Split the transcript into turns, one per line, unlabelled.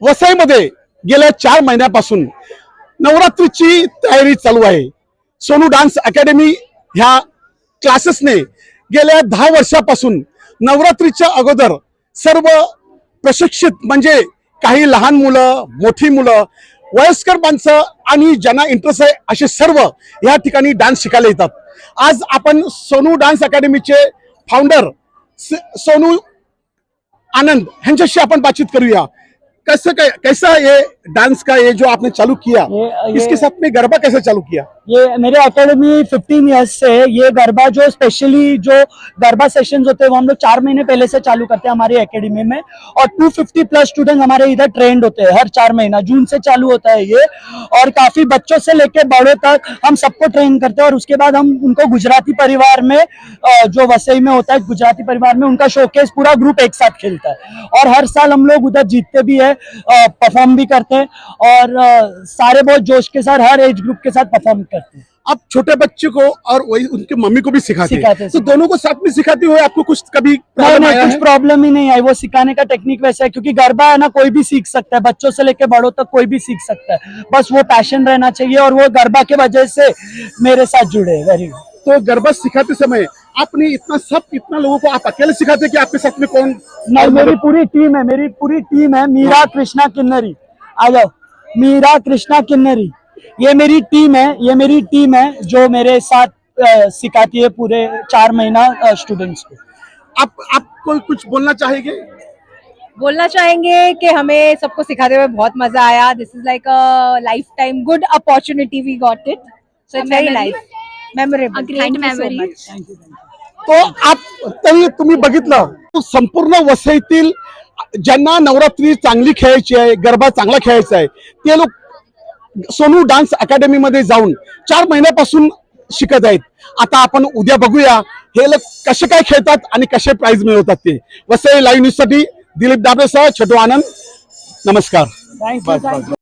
वसईमध्ये गेल्या चार महिन्यापासून नवरात्रीची तयारी चालू आहे. सोनू डान्स अकॅडमी ह्या क्लासेसने गेल्या दहा वर्षापासून नवरात्रीच्या अगोदर सर्व प्रशिक्षित म्हणजे काही लहान मुलं मोठी मुलं वयस्कर माणसं आणि ज्यांना इंटरेस्ट आहे असे सर्व या ठिकाणी डान्स शिकायला येतात. आज आपण सोनू डान्स अकॅडमीचे फाउंडर सोनू आनंद ह्यांच्याशी आपण बातचीत करूया. कैसे कै, कैसा ये डांस का ये जो आपने चालू किया
ये- ये-
इसके साथ में गरबा कैसे चालू किया?
ये मेरे एकेडमी 15 इयर्स से है। ये गरबा जो स्पेशली जो गरबा सेशंस होते हैं वो हम लोग चार महीने पहले से चालू करते हैं हमारी एकेडमी में। और 250 प्लस स्टूडेंट हमारे इधर ट्रेंड होते हैं हर चार महीना। जून से चालू होता है ये। और काफ़ी बच्चों से लेकर बड़ों तक हम सबको ट्रेन करते हैं। और उसके बाद हम उनको गुजराती परिवार में जो वसई में होता है गुजराती परिवार में उनका शोकेस पूरा ग्रुप एक साथ खेलता है। और हर साल हम लोग उधर जीतते भी है परफॉर्म भी करते हैं और सारे बहुत जोश के साथ हर एज ग्रुप के साथ परफॉर्म करते हैं।
आप छोटे बच्चे को और वही उनके मम्मी को भी सिखाते
सिखाते
हैं तो दोनों को साथ में सिखाते हुए आपको कुछ कभी
नहीं
प्रॉब्लम
नहीं
आया
कुछ प्रॉब्लम ही नहीं आई। वो सिखाने का टेक्निक वैसा है क्योंकि गरबा है ना कोई भी सीख सकता है। बच्चों से लेके बड़ों तक कोई भी सीख सकता है। बस वो पैशन रहना चाहिए और वो गरबा के वजह से मेरे साथ जुड़े वेरी
तो गरबा सिखाते समय आपने इतना सब इतना लोगों को आप अकेले सिखाते कि आपके साथ में कौन
नहीं मेरी पूरी टीम है मेरी पूरी टीम है मीरा कृष्णा किन्नरी। आ जाओ। मीरा कृष्णा किन्नरी। ये मेरी टीम है ये मेरी टीम है जो मेरे साथ सिखाती है पूरे चार महीना स्टूडेंट्स को।
आप आपको कुछ बोलना चाहेंगे?
बोलना चाहेंगे कि हमें सबको सिखाते हुए बहुत मज़ा आया। This is like a lifetime good opportunity we got it so it's very nice memorable
great memory.
तो आप तरी तुम्ही बघितलं तो संपूर्ण वसईतील ज्यांना नवरात्री चांगली खेळायची आहे गरबा चांगला खेळायचा आहे ते लोक सोनू डान्स अकॅडमीमध्ये जाऊन चार महिन्यापासून शिकत आहेत. आता आपण उद्या बघूया हे लोक कसे काय खेळतात आणि कसे प्राइज मिळवतात ते. वसई लाईव्ह न्यूजसाठी दिलीप दाबेसह छोटू आनंद. नमस्कार.